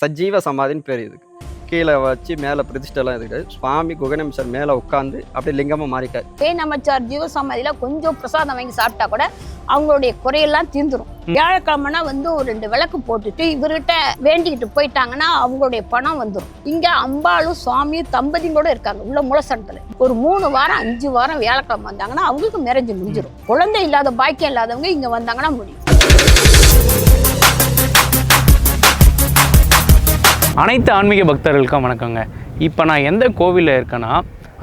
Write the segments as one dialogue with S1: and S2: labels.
S1: சஜீவ சமாதின்னு பேர் இதுக்கு. கீழே வச்சு மேலே பிரதிஷ்டெல்லாம் இருக்குது சுவாமி குகநம்சர் மேலே உட்காந்து அப்படியே லிங்கமாக மாறிட்டார்.
S2: பேய் நமச்சார் ஜீவசமாதியில கொஞ்சம் பிரசாதம் வாங்கி சாப்பிட்டா கூட அவங்களுடைய குறையெல்லாம் தீர்ந்துரும். வியாழக்கிழமைனா வந்து ஒரு ரெண்டு விளக்கு போட்டுட்டு இவர்கிட்ட வேண்டிக்கிட்டு போயிட்டாங்கன்னா அவங்களுடைய பணம் வந்துடும் இங்க அம்பாளும் சுவாமியும் தம்பதியும் கூட இருக்காங்க. உள்ள மூலசனத்துல ஒரு மூணு வாரம் அஞ்சு வாரம் வியாழக்கிழமை வந்தாங்கன்னா அவங்களுக்கு மேரேஜ் முடிஞ்சிடும் குழந்தை இல்லாத பாக்கியம் இல்லாதவங்க இங்க வந்தாங்கன்னா முடியும்.
S3: அனைத்து ஆன்மீக பக்தர்களுக்கும் வணக்கங்க. இப்போ நான் எந்த கோவிலில் இருக்கேன்னா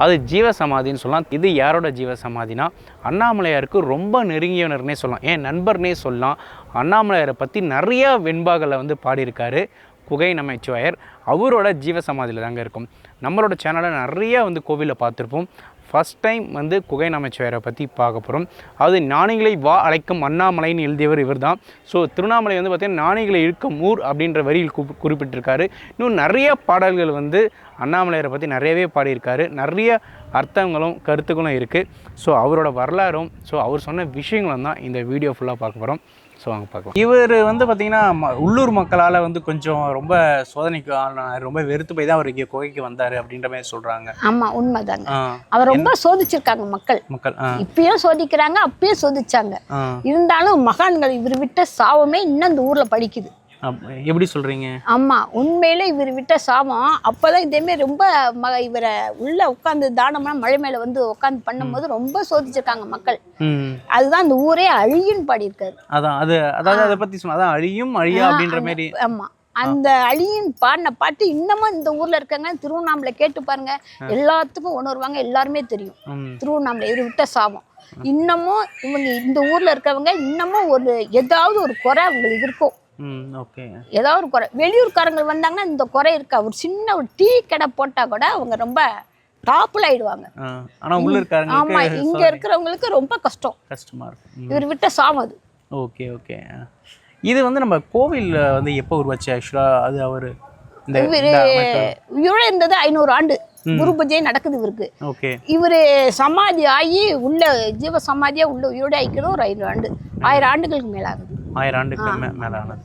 S3: அது ஜீவசமாதின்னு சொல்லலாம். இது யாரோட ஜீவசமாதினா அண்ணாமலையாருக்கு ரொம்ப நெருங்கியவனர்னே சொல்லலாம். ஏன் நண்பர்னே சொல்லலாம். அண்ணாமலையாரை பற்றி நிறையா வெண்பாகளை வந்து பாடியிருக்காரு குகை நமச்சிவாயர். அவரோட ஜீவசமாதியில் தாங்க இருக்கும். நம்மளோட சேனலில் நிறைய வந்து கோவிலில் பார்த்துருப்போம். ஃபஸ்ட் டைம் வந்து குகை நமச்சிவாயரை பற்றி பார்க்க போகிறோம் அது ஞானிகளை வா அழைக்கும் அண்ணாமலைன்னு எழுதியவர் இவர் தான் ஸோ திருவண்ணாமலை வந்து பார்த்திங்கன்னா ஞானிகளை இருக்கும் ஊர் அப்படின்ற வரியில் குறிப்பிட்டிருக்காரு. இன்னும் நிறைய பாடல்கள் வந்து அண்ணாமலையரை பற்றி நிறையவே பாடியிருக்காரு. நிறைய அர்த்தங்களும் கருத்துக்களும் இருக்குது ஸோ அவரோட வரலாறும் ஸோ அவர் சொன்ன விஷயங்களும் தான் இந்த வீடியோ ஃபுல்லாக பார்க்க போகிறோம் ஸோ வாங்க பார்க்கலாம். இவர் வந்து பார்த்திங்கன்னா உள்ளூர் மக்களால் வந்து கொஞ்சம் ரொம்ப சோதனைக்கு ஆளானாரு. ரொம்ப வெறுத்து போய் தான் அவர் இங்கே குகைக்கு வந்தார் அப்படின்ற மாதிரி சொல்கிறாங்க
S2: ஆமா உண்மைதாங்க. அவர் ரொம்ப சோதிச்சிருக்காங்க மக்கள்.
S3: மக்கள்
S2: இப்பயும் சோதிக்கிறாங்க அப்பயும் சோதிச்சாங்க. இருந்தாலும் மகான்கள் இவர் விட்ட சாபமே இன்னும் இந்த ஊர்ல படிக்குது.
S3: எப்படி சொல்கிறீங்க
S2: ஆமா உண்மையில இவர் விட்ட சாபம் அப்பதான் இதேமாரி ரொம்ப ம இவரை உள்ள உட்காந்து தானம்னா மழை மேல வந்து உட்காந்து பண்ணும்போது ரொம்ப சோதிச்சிருக்காங்க மக்கள். அதுதான் இந்த ஊரே அழியுன்னு பாடியிருக்காரு.
S3: அதான் அது அதாவது அதை பற்றி சொன்ன அதான் அழியும் அழியா அப்படின்ற மாதிரி.
S2: ஆமா. அந்த அழியின் பாடின பாட்டு இன்னமும் இந்த ஊர்ல இருக்காங்க. திருவண்ணாமலை கேட்டு பாருங்க. எல்லாத்துக்கும் உணர்வாங்க எல்லாருமே தெரியும். திருவண்ணாமலை இவர் விட்ட சாபம். இன்னமும் இவங்க இந்த ஊர்ல இருக்கவங்க இன்னமும் ஒரு ஏதாவது ஒரு குறை அவங்களுக்கு இருக்கும். ஏதாவது ஒரு குறை. வெளியூர்காரங்க வந்தாங்கன்னா இந்த குறை இருக்கா? ஒரு சின்ன ஒரு டீ கடை போட்டா கூட அவங்க ரொம்ப டாப்புல ஆயிடுவாங்க
S3: ஆ ஆனால் உள்ள
S2: ஆமா இங்க இருக்கிறவங்களுக்கு ரொம்ப கஷ்டம்.
S3: கஷ்டமாக இருக்கும்.
S2: இவர் விட்ட சாபம் அது
S3: ஓகே ஓகே. இது வந்து நம்ம கோவிலில் வந்து எப்போ உருவாச்சு? ஆக்சுவலாக அது அவர்
S2: இவரு இவரோட இருந்தது ஐநூறு ஆண்டு. குரு பூஜை நடக்குது இவருக்கு.
S3: ஓகே.
S2: இவரு சமாதி ஆகி உள்ள ஜீவ சமாதியா உள்ள உயிரோட ஆயிக்கிறது ஒரு ஐநூறு ஆண்டு. ஆயிரம் ஆண்டுகளுக்கு மேலாகுது.
S3: ஆயிரம் ஆண்டுக்கு மே மேலே ஆனது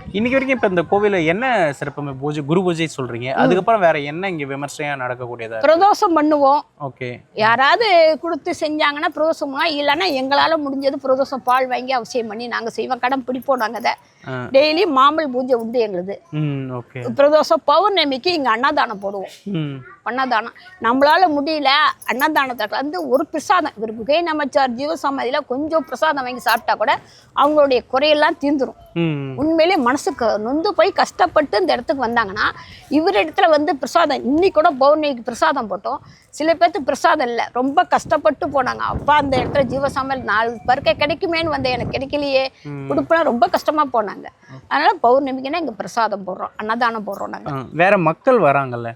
S3: இன்னைக்கு வரைக்கும் இப்போ இந்த கோவிலில் என்ன சிறப்பு பூஜை குரு பூஜை சொல்கிறீங்க அதுக்கப்புறம் வேற என்ன இங்கே விமர்சையாக நடக்கக்கூடியதா
S2: பிரதோஷம் பண்ணுவோம்.
S3: ஓகே.
S2: யாராவது கொடுத்து செஞ்சாங்கன்னா பிரதோஷம். இல்லைன்னா எங்களால முடிஞ்சது பிரதோஷம் பால் வாங்கி அவசியம் பண்ணி நாங்க செய்வோம். கடன் பிடிப்போம் நாங்க அதை.
S3: ஆ.
S2: டெய்லி மாமல் பூஜை உண்டு எங்களுது.
S3: ஓகே.
S2: பிரதோஷம் பௌர்ணமிக்கு இங்க அன்னதானம் போடுவோம். அன்னதானம். நம்மளால முடியல அன்னதானத்தை வந்து ஒரு பிரசாதம். இவர் குகை நமச்சார் ஜீவசமாதியில கொஞ்சம் பிரசாதம் வாங்கி சாப்பிட்டா கூட அவங்களுடைய குறையெல்லாம் தீர்ந்துரும்.
S3: ம்.
S2: உண்மையிலே மனசுக்கு நொந்து போய் கஷ்டப்பட்டு இந்த இடத்துக்கு வந்தாங்கன்னா இவர் இடத்துல வந்து பிரசாதம் இன்னைக்கு கூட பௌர்ணமிக்கு பிரசாதம் போட்டோம். சில பேர்த்துக்கு பிரசாதம் இல்லை. ரொம்ப கஷ்டப்பட்டு போனாங்க. அப்பா அந்த இடத்துல ஜீவசமையல் நாலு பருக்க கிடைக்குமேன்னு வந்தேன் எனக்கு கிடைக்கலையே. கொடுப்பனா ரொம்ப கஷ்டமா போனாங்க. அதனால பௌர்ணமிக்குன்னா இங்க பிரசாதம் போடுறோம். அன்னதானம் போடுறோம் நாங்க.
S3: ஆ, வேற மக்கள் வராங்கல்ல.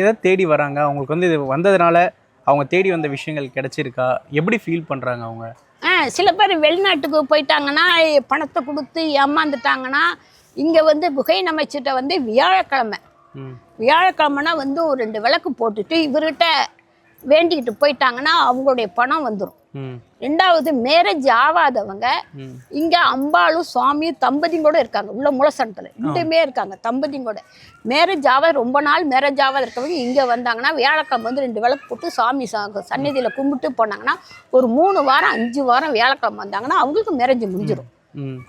S3: எதை தேடி வராங்க? அவங்களுக்கு வந்து இது வந்ததுனால அவங்க தேடி வந்த விஷயங்கள் கிடைச்சிருக்கா? எப்படி ஃபீல் பண்றாங்க அவங்க?
S2: சில பேர் வெளிநாட்டுக்கு போயிட்டாங்கன்னா பணத்தை கொடுத்து ஏமாந்துட்டாங்கன்னா இங்க வந்து குகை நமச்சிட்ட வந்து வியாழக்கிழமை. வியாழக்கிழமைனா வந்து ஒரு ரெண்டு விளக்கு போட்டுட்டு இவர்கிட்ட வேண்டிக்கிட்டு போயிட்டாங்கன்னா அவங்களுடைய பணம் வந்துடும் ரெண்டாவது மேரேஜ் ஆகாதவங்க இங்க அம்பாளும் சுவாமியும் தம்பதியும் கூட இருக்காங்க. உள்ள மூலசனத்துல ரெண்டுமே இருக்காங்க தம்பதியும் கூட மேரேஜ் ஆகாத ரொம்ப நாள் மேரேஜ் ஆகாத இருக்கவங்க இங்க வந்தாங்கன்னா வியாழக்கிழமை வந்து ரெண்டு விளக்கு போட்டு சாமி சா- சந்நிதியில கும்பிட்டு போனாங்கன்னா ஒரு மூணு வாரம் அஞ்சு வாரம் வியாழக்கிழமை வந்தாங்கன்னா அவங்களுக்கு மேரேஜ் முடிஞ்சிடும்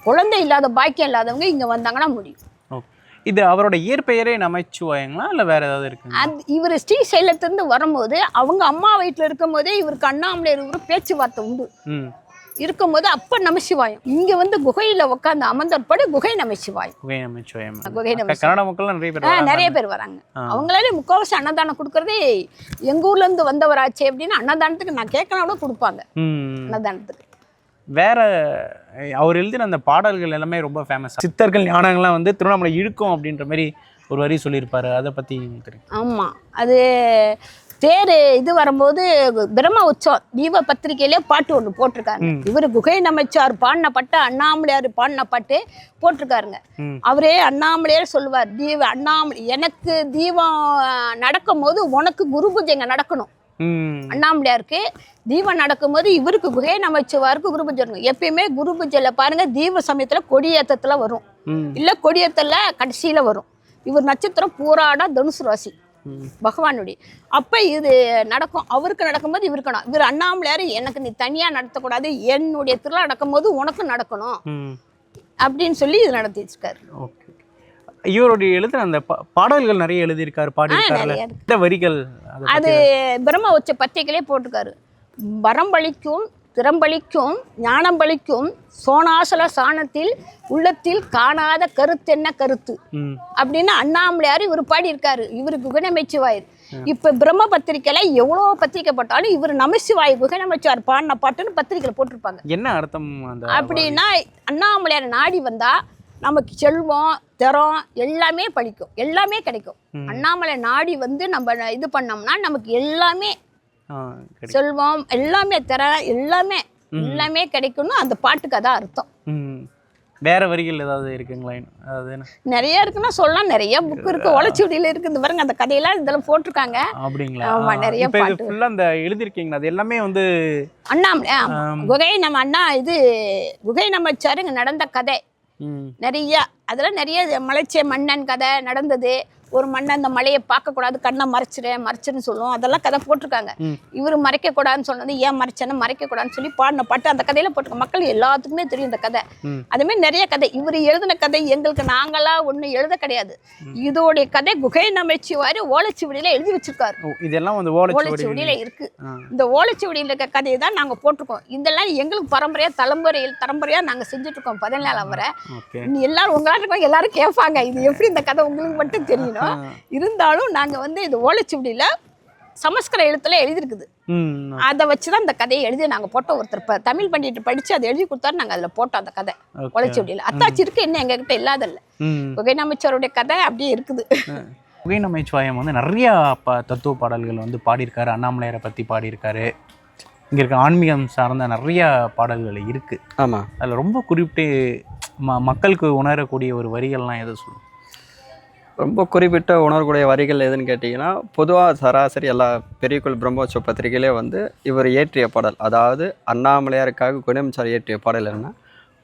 S2: குழந்தை இல்லாத பாக்கியம் இல்லாதவங்க இங்க வந்தாங்கன்னா முடியும்.
S3: இது அவரோட இயற்பெயரே நமச்சிவாயங்களா இல்லை வேற ஏதாவது இருக்குங்க
S2: அது இவர் ஸ்ரீசைலத்திலிருந்து வரும்போது அவங்க அம்மா வயிற்றுல இருக்கும் போதே இவருக்கு அண்ணாமலையார் ஒரு பேச்சுவார்த்தை உண்டு. இருக்கும்போது அப்ப நமசிவாயம் இங்க வந்து குகையில உட்காந்து அமர்ந்தற்படு குகை நமசிவாயம்
S3: குகை நமச்சிவாயம்.
S2: குகை
S3: கன்னட மக்கள் நிறைய பேர்.
S2: நிறைய பேர் வராங்க. அவங்களாலே முக்கால்வாசி அன்னதானம் கொடுக்கறதே எங்க ஊர்ல இருந்து வந்தவராச்சே அப்படின்னு அன்னதானத்துக்கு நான் கேட்கலாம் கூட கொடுப்பாங்க அன்னதானத்துக்கு.
S3: வேற அவர் எழுதின அந்த பாடல்கள் எல்லாமே ரொம்ப ஃபேமஸ் சித்தர்கள் ஞானங்கள்லாம் வந்து திருவண்ணாமலை இழுக்கும் அப்படின்ற மாதிரி ஒரு வரி சொல்லியிருப்பாரு. அதை பத்தி உங்களுக்கு தெரியும்.
S2: ஆமா. அது தேர் இது வரும்போது பிரம்ம உற்சவம் தீப பத்திரிக்கையிலே பாட்டு ஒன்று போட்டிருக்காங்க இவர் குகை நமச்சார் பாடின பாட்டு அண்ணாமலையார் பாடின பாட்டு போட்டிருக்காருங்க. அவரே அண்ணாமலையார் சொல்லுவார் தீப அண்ணாமலை எனக்கு தீபம் நடக்கும் போது உனக்கு குரு பூஜைங்க நடக்கணும். அண்ணாமலையாருக்கு தீபம் நடக்கும்போது இவருக்கு குகை நமச்சிவாருக்கு குரு பூஜை இருக்கும். எப்பயுமே குரு பூஜையில் பாருங்க தீப சமயத்தில் கொடியேற்றத்தில் வரும். இல்லை கொடியேற்றல கடைசியில் வரும். இவர் நட்சத்திரம் பூராட தனுசு ராசி. பகவானுடைய. அப்போ இது நடக்கும். அவருக்கு நடக்கும்போது இவருக்கு நட- இவர் அண்ணாமலையார் எனக்கு நீ தனியாக நடத்தக்கூடாது. என்னுடைய திருவிழா நடக்கும்போது உனக்கும் நடக்கணும். அப்படின்னு சொல்லி இது நடத்தி வச்சிருக்காரு
S3: ஓகே இவருடைய எழுதுன அந்த பாடல்கள் நிறைய எழுதியிருக்காரு
S2: இருக்கு.
S3: இந்த வரிகள் அதை
S2: பிரம்ம உச்ச பத்திரிகையிலே போட்டிருக்காரு. வரம்பளிக்கும் திறம்பளிக்கும் ஞானம்பளிக்கும் சோனாசல சாணத்தில் உள்ளத்தில் காணாத கருத்தென்ன கருத்து?
S3: ம்.
S2: அப்படின்னு அண்ணாமலையார் இவர் பாடியிருக்காரு. இவர் குகநமைச்சுவாயர் இப்ப பிரம்ம பத்திரிக்கையில எவ்வளோ பத்திரிக்கை போட்டாலும் இவர் நமசிவாய் குகநமைச்சுவார் பாடின பாட்டுன்னு பத்திரிக்கையில் போட்டிருப்பாங்க.
S3: என்ன அர்த்தம்
S2: அப்படின்னா அண்ணாமலையார் நாடி வந்தா நமக்கு செல்வம் திறம் எல்லாமே பழிக்கும் எல்லாமே கிடைக்கும். அண்ணாமலை நாடி வந்து நம்ம இது பண்ணோம்னா நமக்கு எல்லாமே. செல்வம் எல்லாமே திறம் எல்லாமே. எல்லாமே கிடைக்கும்னு அந்த பாட்டுக்கு அதான் அர்த்தம்.
S3: வேற வரிகள் ஏதாவது இருக்குங்களா?
S2: நிறைய இருக்குன்னா சொல்லலாம். நிறைய புக் இருக்கு. ஒளச்சுடியில இருக்கு இந்த பாருங்க அந்த கதையெல்லாம் இதெல்லாம் போட்டிருக்காங்க.
S3: அப்படிங்களா?
S2: ஆமா, நிறைய பாட்டு.
S3: ஃபுல்லா அந்த எழுதிருக்கீங்களா அது எல்லாமே வந்து
S2: அண்ணாமலை. குகை நம்ம அண்ணா இது குகை நமச்சாருங்க நடந்த கதை. நிறைய அதெல்லாம் நிறைய மலைச்சே மன்னன் கதை நடந்தது. ஒரு மன்னன் அந்த மலையை பார்க்கக்கூடாது கண்ணை மறைச்சிரு மறைச்சிருன்னு சொல்லுவோம். அதெல்லாம் கதை போட்டிருக்காங்க. இவர் மறைக்கக்கூடாதுன்னு சொன்னது ஏன் மறைச்சேன்னு மறைக்கக்கூடாதுன்னு சொல்லி பாடின பாட்டு அந்த கதையில போட்டிருக்கோம் மக்கள் எல்லாத்துக்குமே தெரியும் இந்த கதை.
S3: ம்.
S2: அதே மாதிரி நிறைய கதை. இவர் எழுதின கதை எங்களுக்கு நாங்களா ஒன்றும் எழுத கிடையாது. இதோடைய கதை குகை நமச்சிவாரு ஓலைச்சுவடியில எழுதி வச்சிருக்காரு.
S3: இதெல்லாம் வந்து ஓலைச்சுவடி
S2: ஓலைச்சுவடியில இருக்கு. இந்த ஓலைச்சுவடியில் இருக்க கதையை தான் நாங்கள் போட்டிருக்கோம். இதெல்லாம் எங்களுக்கு பரம்பரையாக தலைமுறையில் தலைமுறையாக நாங்கள் செஞ்சுட்டு இருக்கோம். பதினேழாம் வரை. எல்லாரும் இருக்கவங்க எல்லாரும் கேட்பாங்க இது எப்படி இந்த கதை உங்களுக்கு மட்டும் தெரியணும்
S3: ஆ,
S2: இருந்தாலும் நாங்கள் வந்து இது ஓலைச்சுவடியில் சமஸ்கிருத எழுத்துல எழுதிருக்குது
S3: ம்,
S2: அதை வச்சு தான் இந்த கதையை எழுதி நாங்கள் போட்டோம் ஒருத்தர். இப்போ தமிழ் பண்ணிட்டு படித்து அதை எழுதி கொடுத்தாரு நாங்கள் அதில் போட்டோம் அந்த கதை.
S3: ஓகே.
S2: ஓலைச்சுவடியில். அத்தாச்சி இருக்கு என்ன எங்ககிட்ட இல்லாதல்ல
S3: ம்.
S2: குகைநமைச்சருடைய கதை அப்படியே இருக்குது.
S3: புகை நமச்சிவாயம் வந்து நிறைய ப தத்துவ பாடல்கள் வந்து பாடியிருக்காரு. அண்ணாமலையாரை பற்றி பாடியிருக்காரு. இங்கே இருக்க ஆன்மீகம் சார்ந்த நிறைய பாடல்கள் இருக்குது
S1: ஆமாம்
S3: அதில் ரொம்ப குறிப்பிட்டு ம மக்களுக்கு உணரக்கூடிய ஒரு வரிகள்லாம் எதை சொல்லும்
S1: ரொம்ப குறிப்பிட்ட உணரக்கூடிய வரிகள் எதுன்னு கேட்டிங்கன்னா பொதுவாக சராசரி எல்லா பெரியகுள் பிரம்மோற்சவ பத்திரிகையிலே வந்து இவர் இயற்றிய பாடல் அதாவது அண்ணாமலையாருக்காக குணமிச்சார் இயற்றிய பாடல் என்ன?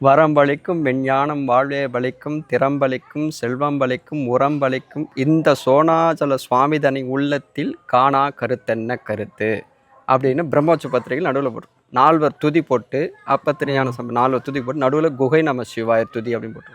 S1: வரம்பளிக்கும் விஞ்ஞானம் வாழ்வே பலிக்கும் திறம்பலிக்கும் செல்வம் பலிக்கும் உரம்பளிக்கும் இந்த சோனாச்சல சுவாமிதனி உள்ளத்தில் காணா கருத்தென்ன கருத்து? அப்படின்னு பிரம்மோற்சவ பத்திரிகையில் நடுவில் போட்டு நால்வர் துதி போட்டு அப்பத்திரியான சம்ப நால்வர் துதி போட்டு நடுவில் குகை நம சிவாயர் துதி அப்படின்னு போட்டு.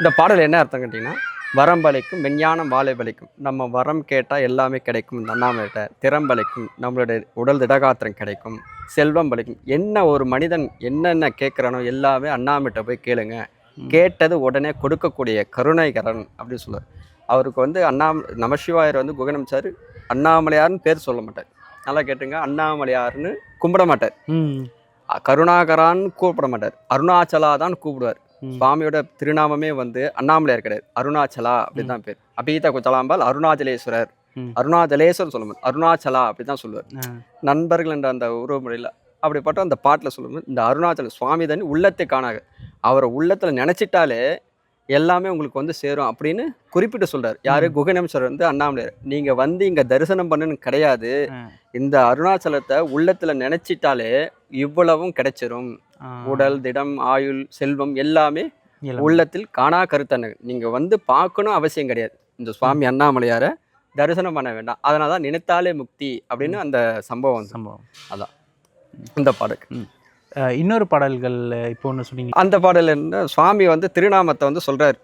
S1: இந்த பாடல் என்ன அர்த்தம் கேட்டிங்கன்னா வரம் பலிக்கும் விஞ்ஞானம் வாழை பலிக்கும். நம்ம வரம் கேட்டால் எல்லாமே கிடைக்கும். இந்த அண்ணாமலைகிட்ட திறம் பலிக்கும். நம்மளுடைய உடல் திடகாத்திரம் கிடைக்கும். செல்வம் பலிக்கும். என்ன ஒரு மனிதன் என்னென்ன கேட்குறானோ எல்லாமே அண்ணாமலைகிட்ட போய் கேளுங்க. கேட்டது உடனே கொடுக்கக்கூடிய கருணைகரன் அப்படின்னு சொல்லுவார். அவருக்கு வந்து அண்ணா நமசிவாயர் வந்து குகனமிச்சார் அண்ணாமலையார்னு பேர் சொல்ல மாட்டார். நல்லா கேட்டுங்க. அண்ணாமலையார்னு கும்பிட மாட்டார். கருணாகரான்னு கூப்பிட மாட்டார். அருணாச்சலா தான் கூப்பிடுவார். சுவாமியோட திருநாமமே வந்து அண்ணாமலையார் கிடையாது. அருணாச்சலா அப்படின்னு தான் பேர். அபீத குச்சலாம்பால் அருணாச்சலேஸ்வரர். அருணாச்சலேஸ்வரர் சொல்ல மாட்டார் அருணாச்சலா அப்படி தான் சொல்லுவார். நண்பர்கள் என்ற அந்த உறவுமுறையில் அப்படிப்பட்ட அந்த பாட்டில் சொல்லும்போது இந்த அருணாச்சல சுவாமி தனி உள்ளத்தை காணாக அவரை உள்ளத்தில் நினச்சிட்டாலே எல்லாமே உங்களுக்கு வந்து சேரும் அப்படின்னு குறிப்பிட்டு சொல்றாரு. யாரு? குகநம்சர் வந்து அண்ணாமலையார். நீங்க வந்து இங்க தரிசனம் பண்ணுன்னு கிடையாது. இந்த அருணாச்சலத்தை உள்ளத்துல நினைச்சிட்டாலே இவ்வளவும் கிடைச்சிரும். உடல் திடம் ஆயுள் செல்வம் எல்லாமே. உள்ளத்தில் காணா கருத்தன நீங்க வந்து பார்க்கணும் அவசியம் கிடையாது. இந்த சுவாமி அண்ணாமலையாரை தரிசனம் பண்ண வேண்டாம். அதனால தான் நினைத்தாலே முக்தி அப்படின்னு அந்த சம்பவம்
S3: சம்பவம்.
S1: இந்த பாடல்.
S3: இன்னொரு பாடல்கள் இப்போ ஒன்று சொன்னீங்க.
S1: அந்த பாடல் என்ன சுவாமி வந்து திருநாமத்தை வந்து சொல்றாரு.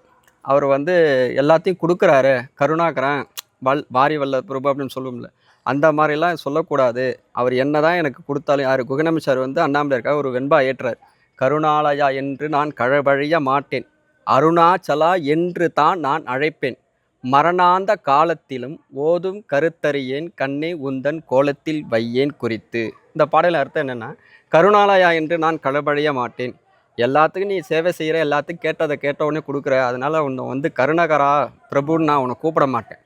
S1: அவர் வந்து எல்லாத்தையும் கொடுக்குறாரு. கருணாகரன் வல் வாரி வல்ல பிரபு அப்படின்னு சொல்லுவோம்ல. அந்த மாதிரிலாம் சொல்லக்கூடாது. அவர் என்ன தான் எனக்கு கொடுத்தாலும் யார் குகநமிச்சார் வந்து அண்ணாமலையாருக்காக ஒரு வெண்பா ஏற்றுறார். கருணாலயா என்று நான் கழவழிய மாட்டேன். அருணாச்சலா என்று தான் நான் அழைப்பேன். மரணாந்த காலத்திலும் ஓதும் கருத்தறியேன் கண்ணே உந்தன் கோலத்தில் வையேன் குறித்து. இந்த பாடலின் அர்த்தம் என்னென்னா கருணாலயா என்று நான் கழபழிய மாட்டேன். எல்லாத்துக்கும் நீ சேவை செய்கிற எல்லாத்துக்கும் கேட்டதை கேட்ட உடனே கொடுக்குற அதனால் உன்னை வந்து கருணகரா பிரபுன்னு நான் உன்னை கூப்பிட மாட்டேன்.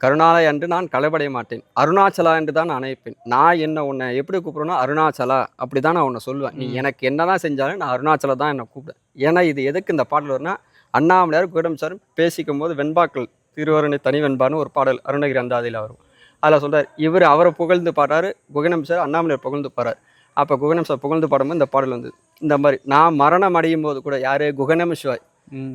S1: கருணாலயா என்று நான் களபடைய மாட்டேன். அருணாச்சலா என்று தான் நான் அழைப்பேன் நான் என்ன உன்னை எப்படி கூப்பிடுவேன்னா அருணாச்சலா அப்படி தான் நான் உன்னை சொல்லுவேன். நீ. எனக்கு என்னதான் செஞ்சாலும் நான் அருணாச்சலா தான் என்னை கூப்பிடுவேன். ஏன்னா இது எதுக்கு இந்த பாடல் வரும்னா அண்ணாமலையார் குடம்சாரும் பேசிக்கும் போது வெண்பாக்கள் திருவருணை தனி வெண்பான்னு ஒரு பாடல் அருணகிரி அந்தாதியில் வரும். அதில் சொல்றார் இவர் அவரை புகழ்ந்து பாடுறாரு குகனம் சார் அண்ணாமலையார் புகழ்ந்து பாடுறாரு. அப்போ குகனம் சார் புகழ்ந்து பாடும்போது இந்த பாடல் வந்து இந்த மாதிரி நான் மரணம் அடையும் போது கூட யாரு? குகனம் சிவாய்.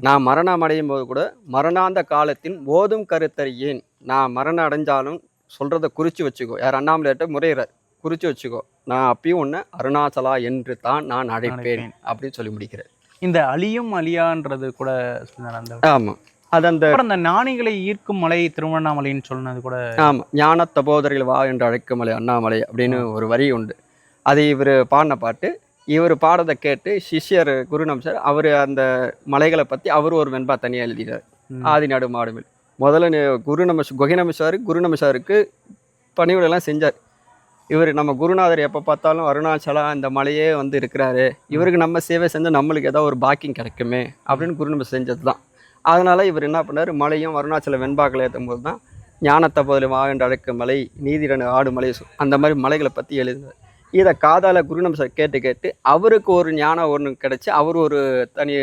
S1: நான் மரணம் அடையும் போது கூட மரணாந்த காலத்தின் ஓதும் கருத்தறியேன். நான் மரணம் அடைஞ்சாலும் சொல்றத குறிச்சு வச்சுக்கோ. யார் அண்ணாமலையிட்ட முறையிறார் குறிச்சு வச்சுக்கோ. நான் அப்பயும் ஒன்று அருணாச்சலா என்று தான் நான் அழைப்பேன். அப்படின்னு சொல்லி முடிக்கிறேன்
S3: இந்த அழியும் அழியான்றது கூட சொன்னார் அந்த
S1: ஆமா. அது அந்த
S3: அந்த ஞானிகளை ஈர்க்கும் மலை திருவண்ணாமலைன்னு சொன்னது கூட
S1: ஆமா. ஞான தபோதரிகள் வா என்று அழைக்குமலை அண்ணாமலை அப்படின்னு ஒரு வரி உண்டு. அது இவர் பாடின பாட்டு. இவர் பாடதை கேட்டு சிஷ்யர் குருநம்சர் அவர் அந்த மலைகளை பற்றி அவர் ஒரு வெண்பா தனியாக எழுதினார். ஆதி நாடு மாடுமில் முதல்ல குரு நமஸ் குகை நமசாரு குரு நமசாருக்கு பணிவிடைலாம் செஞ்சார். இவர் நம்ம குருநாதர் எப்போ பார்த்தாலும் அருணாச்சலா இந்த மலையே வந்து இருக்கிறாரு. இவருக்கு நம்ம சேவை செஞ்சால் நம்மளுக்கு ஏதோ ஒரு பாக்கியம் கிடைக்குமே அப்படின்னு குரு நம்ம செஞ்சது தான். அதனால இவர் என்ன பண்ணார்? மலையும் அருணாச்சல வெண்பாக்களை ஏற்றும் போது தான் ஞானத்தை பதில் என்று அழைக்கும் மலை நீதிரன் ஆடு மலை அந்த மாதிரி மலைகளை பற்றி எழுதினார் இதை காதால குருநம் சார் கேட்டு கேட்டு அவருக்கு ஒரு ஞானம் ஒன்று கிடைச்சி அவர் ஒரு தனி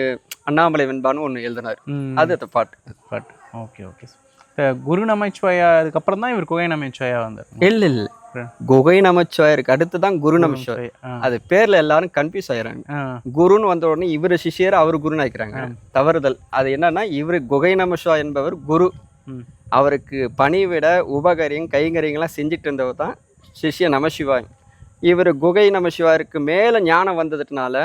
S1: அண்ணாமலை வெண்பான்னு ஒன்று எழுதினார். அது அந்த பாட்டு.
S3: பட் ஓகே ஓகே இப்போ குரு நமச்சிவாயா அதுக்கப்புறம் தான் இவர் குகை நமச்சிவாயா வந்தார்.
S1: இல்லை இல்லை. குகை நமச்சிவாயருக்கு அடுத்து தான் குரு நமச்சிவாயர்
S3: ஆ.
S1: அது பேர்ல எல்லாரும் கன்ஃபியூஸ் ஆயிடுறாங்க. குருன்னு வந்த உடனே இவர் சிஷியர் அவர் குருன்னு ஆயிக்கிறாங்க தவறுதல். அது என்னன்னா இவர் குகை நமசிவா என்பவர் குரு. அவருக்கு பணிவிட உபகரியம் கைங்கரியங்கள்லாம் செஞ்சுட்டு இருந்தவர் தான் சிஷ்ய நமசிவாய் இவர் குகை நமசிவாருக்கு மேலே ஞானம் வந்ததுனால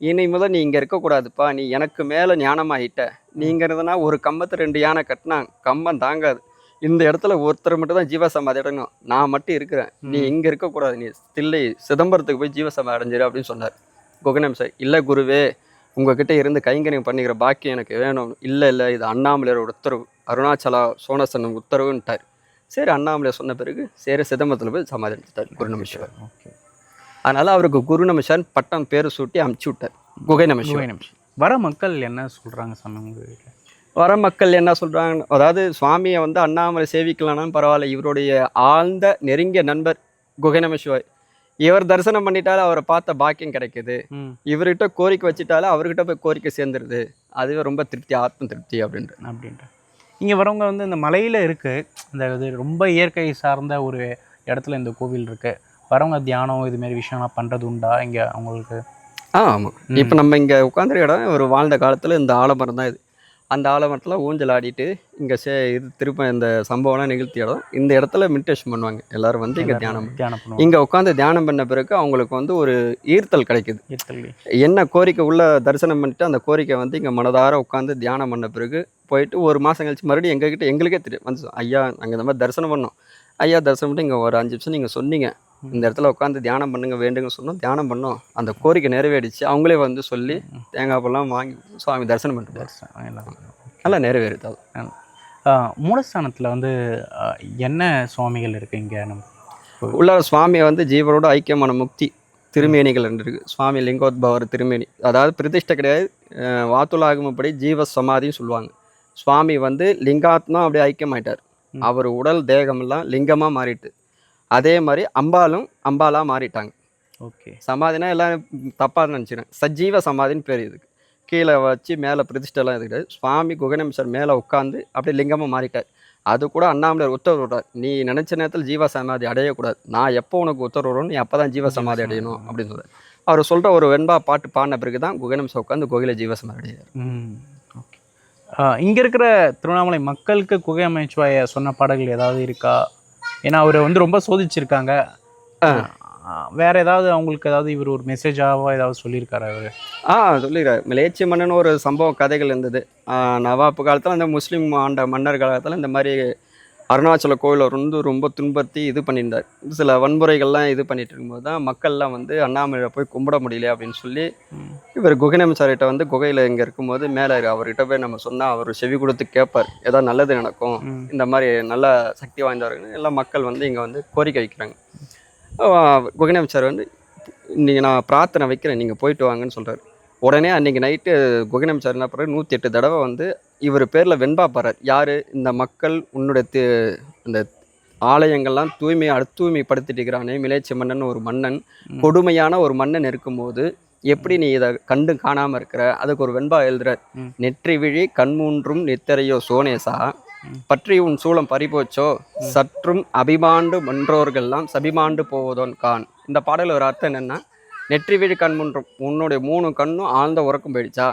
S1: இனி முதல் நீ இங்கே இருக்கக்கூடாதுப்பா நீ எனக்கு மேலே ஞானமாயிட்ட. நீங்க இருந்தனா ஒரு கம்பத்தை ரெண்டு யானை கட்டினா கம்பம் தாங்காது. இந்த இடத்துல ஒருத்தர் மட்டும் தான் ஜீவசமாதி அடையணும். நான் மட்டும் இருக்கிறேன். நீ இங்கே இருக்கக்கூடாது நீ தில்லை சிதம்பரத்துக்கு போய் ஜீவசமாதி அடைஞ்சிரு அப்படின்னு சொன்னார். குகனம் சார் இல்லை குருவே உங்ககிட்ட இருந்து கைங்கரியம் பண்ணிக்கிற பாக்கியம் எனக்கு வேணும். இல்லை இல்லை இது அண்ணாமலையோட உத்தரவு அருணாச்சலா சோனசனம் உத்தரவுன்ட்டார். சரி அண்ணாமலை சொன்ன பிறகு சரி சிதம்பரத்தில் போய் சமாதி அடைஞ்சிட்டார் குரு நமசிவார்
S3: ஓகே
S1: அதனால அவருக்கு குரு நமசிவார் பட்டம் பேர் சூட்டி அமுச்சு விட்டார். குகை
S3: நமச்சி வர மக்கள் என்ன சொல்றாங்க சாமி உங்க வீட்டில்?
S1: வர மக்கள் என்ன சொல்றாங்க அதாவது சுவாமியை வந்து அண்ணாமலை சேவிக்கலாம்னாலும் பரவாயில்ல. இவருடைய ஆழ்ந்த நெருங்கிய நண்பர் குகை நமசிவாய் இவர் தரிசனம் பண்ணிட்டாலே அவரை பார்த்த பாக்கியம் கிடைக்குது. இவர்கிட்ட கோரிக்கை வச்சுட்டாலே அவர்கிட்ட போய் கோரிக்கை சேர்ந்துருது. அதுவே ரொம்ப திருப்தி ஆத்ம திருப்தி அப்படின்ட்டு
S3: அப்படின்ட்டு இங்கே வரவங்க வந்து இந்த மலையில் இருக்குது இந்த இது ரொம்ப இயற்கை சார்ந்த ஒரு இடத்துல இந்த கோவில் இருக்கு. வரவங்க தியானம் இது மாதிரி விஷயம்லாம் பண்ணுறது உண்டா? இங்கே அவங்களுக்கு?
S1: ஆ ஆமாம் இப்போ நம்ம இங்கே உட்காந்துருக்க இடம் ஒரு வாழ்ந்த காலத்தில் இந்த ஆலமரம் தான் இது. அந்த ஆலமரத்தில் ஊஞ்சல் ஆடிட்டு இங்கே சே இது திரும்ப இந்த சம்பவம்லாம் நிகழ்த்திய இடம். இந்த இடத்துல மெடிடேஷன் பண்ணுவாங்க. எல்லாரும் வந்து இங்கே தியானம்
S3: தியானம்
S1: இங்கே உட்காந்து தியானம் பண்ண பிறகு அவங்களுக்கு வந்து ஒரு ஈர்த்தல் கிடைக்குது. என்ன கோரிக்கை உள்ள தரிசனம் பண்ணிட்டு அந்த கோரிக்கை வந்து இங்கே மனதார உட்காந்து தியானம் பண்ண பிறகு போயிட்டு ஒரு மாதம் கழிச்சு மறுபடியும் எங்ககிட்ட எங்களுக்கே தெரியும். வந்து ஐயா நாங்கள் இந்த மாதிரி தரிசனம் பண்ணோம். ஐயா தரிசனம் பண்ணிட்டு இங்கே ஒரு அஞ்சு நிமிஷம் நீங்கள் சொன்னீங்க. இந்த இடத்துல உட்காந்து தியானம் பண்ணுங்க வேண்டுங்க சொன்னோம். தியானம் பண்ணோம். அந்த கோரிக்கை நிறைவேறிச்சு. அவங்களே வந்து சொல்லி தேங்காய் பழம் வாங்கி சுவாமி தரிசனம் பண்ணிட்டு நல்லா நிறைவேறுது அது.
S3: மூலஸ்தானத்தில் வந்து என்ன சுவாமிகள் இருக்கு இங்கே நம்ம
S1: உள்ள சுவாமியை வந்து ஜீவனோட ஐக்கியமான முக்தி திருமேனிகள் ரெண்டு இருக்கு. சுவாமி லிங்கோத்பவர் திருமேனி. அதாவது பிரதிஷ்டை கிடையாது. வாத்துலாகமப்படி ஜீவ சமாதின்னு சொல்லுவாங்க. சுவாமி வந்து லிங்காத்மா அப்படியே ஐக்கியமாயிட்டார். அவர் உடல் தேகமெல்லாம் லிங்கமாக மாறிட்டு. அதே மாதிரி அம்பாலும் அம்பாலா மாறிட்டாங்க.
S3: ஓகே.
S1: சமாதினா எல்லாம் தப்பாக நினச்சிக்கிறேன். சஜீவ சமாதின்னு பேர் இதுக்கு. கீழே வச்சு மேலே பிரதிஷ்டைலாம் இது கிடையாது சுவாமி குகநம்சர் மேலே உட்காந்து அப்படியே லிங்கமாக மாறிட்டார். அது கூட அண்ணாமலையார் உத்தரவு விடுறார். நீ நினச்ச நேரத்தில் ஜீவ சமாதி அடையக்கூடாது. நான் எப்போ உனக்கு உத்தரவு விடுறோம் நீ அப்போ தான் ஜீவ சமாதி அடையணும் அப்படின்னு சொல்றார். அவர் சொல்கிற ஒரு வெண்பா பாட்டு பாடின பிறகு தான் குகநம்சர் உட்காந்து கோகில ஜீவ சமாதி
S3: ஓகே. இங்கே இருக்கிற திருவண்ணாமலை மக்களுக்கு குகை அமைச்சுவாய சொன்ன பாடல்கள் ஏதாவது இருக்கா? ஏன்னா அவர் வந்து ரொம்ப சோதிச்சிருக்காங்க. வேற ஏதாவது அவங்களுக்கு ஏதாவது இவர் ஒரு மெசேஜாவோ ஏதாவது சொல்லியிருக்காரு அவர்
S1: ஆ சொல்லிடுறார் மலேச்சி மன்னன் ஒரு சம்பவம் கதைகள் இருந்தது. நவாப்பு காலத்தில் அந்த முஸ்லீம் ஆண்ட மன்னர் காலத்தில் இந்த மாதிரி அருணாச்சல கோயிலை வந்து ரொம்ப துன்பத்தி இது பண்ணியிருந்தார். சில வன்முறைகள்லாம் இது பண்ணிட்டு இருக்கும்போது தான் மக்கள்லாம் வந்து அண்ணாமலையை போய் கும்பிட முடியல அப்படின்னு சொல்லி. இவர் குகநமிச்சாரிட்ட வந்து குகையில் இங்கே இருக்கும்போது மேலே அவர்கிட்ட போய் நம்ம சொன்னால் அவர் செவி கொடுத்து கேட்பார். ஏதாவது நல்லது நடக்கும். இந்த மாதிரி நல்ல சக்தி வாய்ந்தவர்கள் எல்லாம் மக்கள் வந்து இங்கே வந்து கோரிக்கை வைக்கிறாங்க. குகநமிச்சார் வந்து இன்றைக்கி நான் பிரார்த்தனை வைக்கிறேன் நீங்கள் போயிட்டு வாங்கன்னு சொல்கிறார் உடனே அன்றைக்கி நைட்டு குகநமிச்சார் என்ன பண்ணுறாரு நூற்றி எட்டு தடவை வந்து இவர் பேரில் வெண்பா பாடுறார் யார்? இந்த மக்கள் உன்னுடைய தி இந்த ஆலயங்கள்லாம் தூய்மையை அடுத்து தூய்மைப்படுத்திட்டு இருக்கிறானே மிலேச்சி மன்னன். ஒரு மன்னன். கொடுமையான ஒரு மன்னன் இருக்கும்போது எப்படி நீ இதை கண்டு காணாமல் இருக்கிற? அதுக்கு ஒரு வெண்பா எழுதுறார்
S3: ம்.
S1: நெற்றி விழி கண்மூன்றும் நித்தரையோ சோனேசா. பற்றி உன் சூளம் பறிபோச்சோ? சற்றும் அபிமாண்டு மன்றோர்கள்லாம் சபிமாண்டு போவதோன் கான். இந்த பாடல் ஒரு அர்த்தம் என்னன்னா நெற்றி விழி கண் உன்னுடைய மூணு கண்ணும் ஆழ்ந்த உறக்கம் போயிடுச்சா.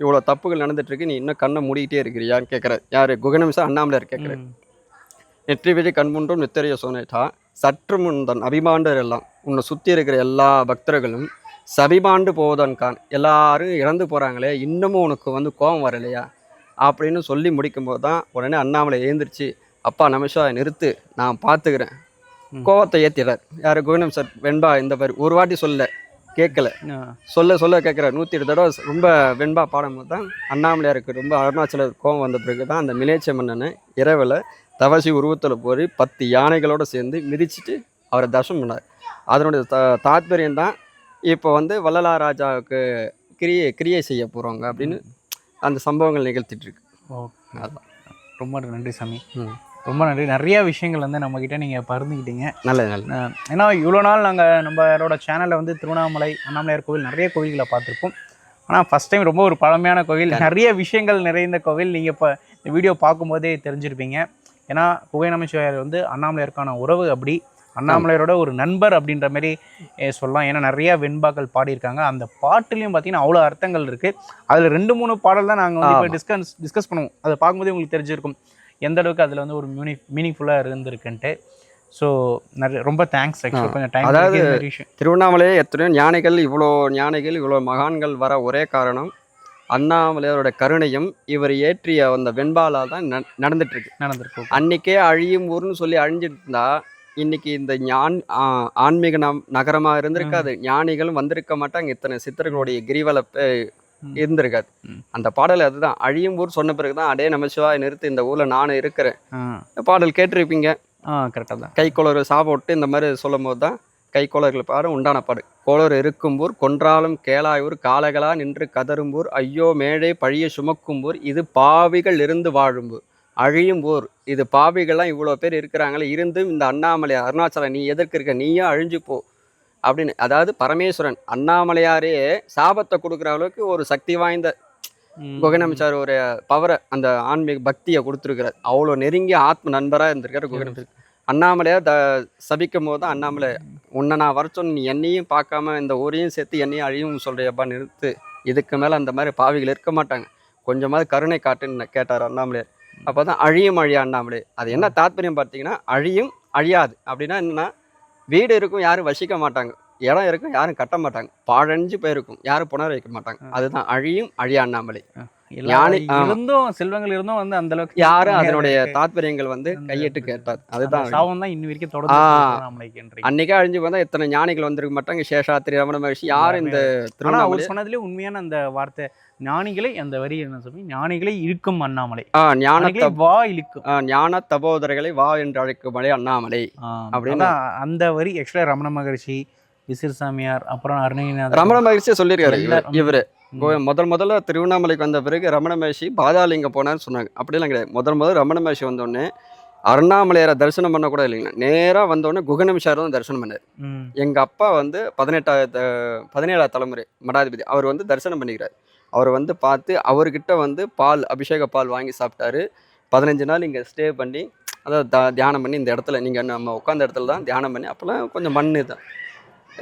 S1: இவ்வளோ தப்புகள் நடந்துட்டு இருக்கு நீ இன்னும் கண்ணை மூடிக்கிட்டே இருக்கிறியான்னு கேட்குறாரு யாரு குகநம்சா அண்ணாமலையார் கேட்குறாரு
S3: ம்.
S1: நெற்றி விழி கண் முன்றும் நித்திரைய சோனேட்டா சற்று முன் தன் அபிமாண்டர் எல்லாம் உன்னை சுற்றி இருக்கிற எல்லா பக்தர்களும் சபிமாண்டு போவதன் கான் எல்லாரும் இறந்து போகிறாங்களே இன்னமும் உனக்கு வந்து கோபம் வரலையா அப்படின்னு சொல்லி முடிக்கும்போது தான் உடனே அண்ணாமலை எழுந்திரிச்சு அப்பா நமஷா நிறுத்து நான் பார்த்துக்கிறேன். கோவத்தை ஏற்றிடுறார் யார் கோவிந்தம் சார் வெண்பா இந்த மாதிரி ஒரு வாட்டி சொல்ல கேட்கல. சொல்ல சொல்ல கேட்குறாரு. நூற்றி எட்டு தடவை ரொம்ப வெண்பா பாடும்போது தான் அண்ணாமலையாருக்கு ரொம்ப அருணாச்சல கோவம் வந்த பிறகு தான் அந்த மிலேச்ச மன்னனை இரவில் தவசி உருவத்தில் போய் பத்து யானைகளோடு சேர்ந்து மிதிச்சிட்டு அவரை தர்ஷனம் பண்ணார். அதனுடைய த தாத்பரியம் தான் இப்போ வந்து வள்ளலா ராஜாவுக்கு கிரியை கிரியை செய்ய போகிறவங்க அப்படின்னு அந்த சம்பவங்கள் நிகழ்த்திட்டு இருக்கு.
S3: ஓகே
S1: அதான்.
S3: ரொம்ப நன்றி சாமி.
S1: ம்.
S3: ரொம்ப நன்றி. நிறைய விஷயங்கள் வந்து நம்மக்கிட்ட நீங்கள் பகிர்ந்துக்கிட்டீங்க.
S1: நல்லது நல்லது.
S3: ஏன்னா இவ்வளோ நாள் நாங்கள் நம்மளோட சேனலில் வந்து திருவண்ணாமலை அண்ணாமலையார் கோவில் நிறைய கோவில்களை பார்த்துருப்போம். ஆனால் ஃபஸ்ட் டைம் ரொம்ப ஒரு பழமையான கோவில். நிறைய விஷயங்கள் நிறைந்த கோவில் நீங்கள் இப்போ இந்த வீடியோ பார்க்கும்போதே தெரிஞ்சிருப்பீங்க. ஏன்னா குகை நமச்சிவாயர் வந்து அண்ணாமலையாருக்கான உறவு அப்படி அண்ணாமலையாரோட ஒரு நண்பர் அப்படின்ற மாதிரி சொல்லலாம். ஏன்னா நிறைய வெண்பாக்கள் பாடியிருக்காங்க. அந்த பாட்டுலேயும் பார்த்தீங்கன்னா அவ்வளோ அர்த்தங்கள் இருக்குது அதில் ரெண்டு மூணு பாடல் தான் நாங்கள் வந்து இப்போ. டிஸ்கஸ் டிஸ்கஸ் பண்ணுவோம். அதை பார்க்கும்போதே உங்களுக்கு தெரிஞ்சிருக்கும். எந்த அளவுக்கு அதில் வந்து ஒரு மீனி மீனிங்ஃபுல்லாக இருந்திருக்குன்ட்டு. ஸோ நிறைய ரொம்ப தேங்க்ஸ். கொஞ்சம் டைம்
S1: அதாவது- திருவண்ணாமலையே எத்தனையோ ஞானிகள் இவ்வளோ ஞானிகள் இவ்வளோ மகான்கள் வர ஒரே காரணம் அண்ணாமலையாரோட கருணையும் இவர் ஏற்றிய அந்த வெண்பாலால் தான் ந- நடந்துட்டு இருக்கு
S3: நடந்திருக்கும்
S1: அன்னைக்கே அழியும் ஊர்னு சொல்லி அழிஞ்சிட்டு இருந்தா இன்னைக்கு இந்த ஞான் ஆன்மீக நம் நகரமா இருந்திருக்காது. ஞானிகளும் வந்திருக்க மாட்டாங்க. இத்தனை சித்தர்களுடைய கிரிவலப்ப. இருந்திருக்காது. அந்த பாடல் அதுதான். அழியும் ஊர் சொன்ன பிறகுதான் அடே நமச்சிவாய் நிறுத்து இந்த ஊர்ல நானும் இருக்கிறேன். பாடல் கேட்டிருப்பீங்க.
S3: கரெக்டாக தான்.
S1: கைக்கோளர் சாப்பிட்டு இந்த மாதிரி சொல்லும் போது தான் கைக்கோளர்கள் பாடு உண்டான பாடு. கோளர் இருக்கும்பூர் கொன்றாலும் கேளாயூர் காலகளா நின்று கதரும்பூர் ஐயோ மேடை பழிய சுமக்கும்பூர் இது பாவிகள் இருந்து வாழும்பூர் அழியும் ஊர் இது பாவிகள்லாம் இவ்வளோ பேர் இருக்கிறாங்களே இருந்தும் இந்த அண்ணாமலை அருணாச்சலம் நீ எதற்கு இருக்க? நீயும் அழிஞ்சு போ. அப்படின்னு அதாவது பரமேஸ்வரன் அண்ணாமலையாரே சாபத்தை கொடுக்குற அளவுக்கு ஒரு சக்தி வாய்ந்த குகநமிச்சார் ஒரு பவரை அந்த ஆன்மீக பக்தியை கொடுத்துருக்கிறார். அவ்வளோ நெருங்கிய ஆத்ம நண்பராக இருந்திருக்காரு குகநமிச்சார் அண்ணாமலையார் த சபிக்கும் போது தான் அண்ணாமலை உன்னை நான் வர சொன்ன நீ என்னையும் பார்க்காம இந்த ஊரையும் சேர்த்து என்னையும் அழியும் சொல்றியப்பா நிறுத்து. இதுக்கு மேலே அந்த மாதிரி பாவிகள் இருக்க மாட்டாங்க. கொஞ்சமாவது கருணை காட்டுன்னு கேட்டார் அண்ணாமலையார். அப்போ தான் அழியும் அழியா அண்ணாமலை. அது என்ன தாத்பரியம் பார்த்தீங்கன்னா அழியும் அழியாது. அப்படின்னா என்னன்னா வீடு இருக்கும் யாரும் வசிக்க மாட்டாங்க. இடம் இருக்கும் யாரும் கட்ட மாட்டாங்க. பாழஞ்சு போயிருக்கும். யாரும் புனர் வைக்க மாட்டாங்க. அதுதான் அழியும் அழியா அண்ணாமலை.
S3: இருந்தும் செல்வங்கள் இருந்தும் வந்து அந்த அளவுக்கு
S1: யாரும் அதனுடைய. தாத்பரியங்கள் வந்து கையிட்டு. கேட்டார். அதுதான்
S3: சாபம் தான் இன்னி வரைக்கும். தொடர்ந்து.
S1: அன்னைக்கே அழிஞ்சு வந்தா எத்தனை ஞானிகள் வந்திருக்க மாட்டாங்க. சேஷாத்திரி ரமண மகர்ஷி யாரும் இந்த திருவண்ணாமலை
S3: சொன்னதுலேயே உண்மையான அந்த வார்த்தை ஞானிகளை அந்த வரி என்ன சொல்லி ஞானிகளை இழுக்கும் அண்ணாமலை.
S1: ஆ, ஞான
S3: ஞானிகளை
S1: தப்-
S3: வா இழுக்கும்.
S1: ஞான தபோதரர்களை வா என்று அழைக்கும் மலை அண்ணாமலை. அப்படின்னு-
S3: அந்த வரி ஆக்சுவலாக ரமண மகரிஷி விசிறு சாமியார் அப்புறம் அருணகிரிநாதர்.
S1: ரமண மகர்ஷியே சொல்லியிருக்காரு இவர். முதல் முதல்ல திருவண்ணாமலைக்கு வந்த பிறகு ரமண மகர்ஷி பாதாளிங்க போனார்னு சொன்னாங்க. அப்படிலாம் கிடையாது. முதல் முதல்ல ரமண மகர்ஷி வந்தோடனே அருணாமலையாரை தரிசனம் பண்ண கூட இல்லைங்க. நேராக வந்தோடனே குகநமிஷார் தான் தரிசனம் பண்ணார். எங்கள் அப்பா வந்து பதினெட்டாவது பதினேழாவது தலைமுறை மடாதிபதி. அவர் வந்து தரிசனம் பண்ணிக்கிறார். அவர் வந்து பார்த்து அவர்கிட்ட வந்து பால் அபிஷேக பால் வாங்கி சாப்பிட்டாரு. பதினஞ்சு நாள் இங்கே ஸ்டே பண்ணி அதாவது த- தியானம் பண்ணி இந்த இடத்துல நீங்கள் நம்ம உட்காந்த இடத்துல தான் தியானம் பண்ணி அப்போல்லாம் கொஞ்சம் மண் தான்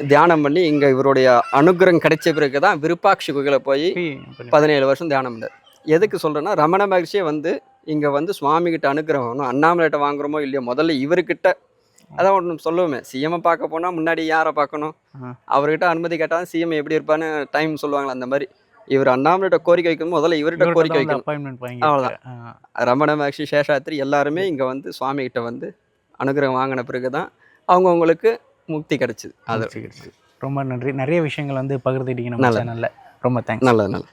S1: தியானம் பண்ணி இங்கே இவருடைய அனுகிரகம் கிடைச்ச பிறகு தான் விருப்பாட்சி குகையில் போய் பதினேழு வருஷம் தியானம் பண்ணார். எதுக்கு சொல்கிறேன்னா ரமண மகர்ஷியே வந்து இங்கே வந்து சுவாமி கிட்ட அனுகிரகம் அண்ணாமலைகிட்ட வாங்குறோமோ இல்லையோ முதல்ல இவர்கிட்ட அதான் ஒன்று சொல்லுவோமே சிஎம்ஐ பார்க்க போனால் முன்னாடி யாரை பார்க்கணும். அவர்கிட்ட அனுமதி கேட்டால் சிஎம் எப்படி இருப்பான்னு டைம் சொல்லுவாங்களா அந்த மாதிரி. இவர் அண்ணாமலைகிட்ட கோரிக்கை வைக்கணும் முதல்ல இவர்கிட்ட கோரிக்கை வைக்கணும்.
S3: ஆ.
S1: ரமண மகர்ஷி சேஷாத்திரி எல்லாருமே இங்கே வந்து சுவாமி கிட்ட வந்து அனுகிரகம் வாங்கின பிறகு தான் அவங்கவுங்களுக்கு முக்தி கிடைச்சிது அது.
S3: ரொம்ப நன்றி நிறைய விஷயங்கள் வந்து பகிர்ந்துட்டீங்க நம்ம
S1: நல்லது.
S3: சேனல்ல ரொம்ப தேங்க்ஸ்
S1: நல்லது நல்லது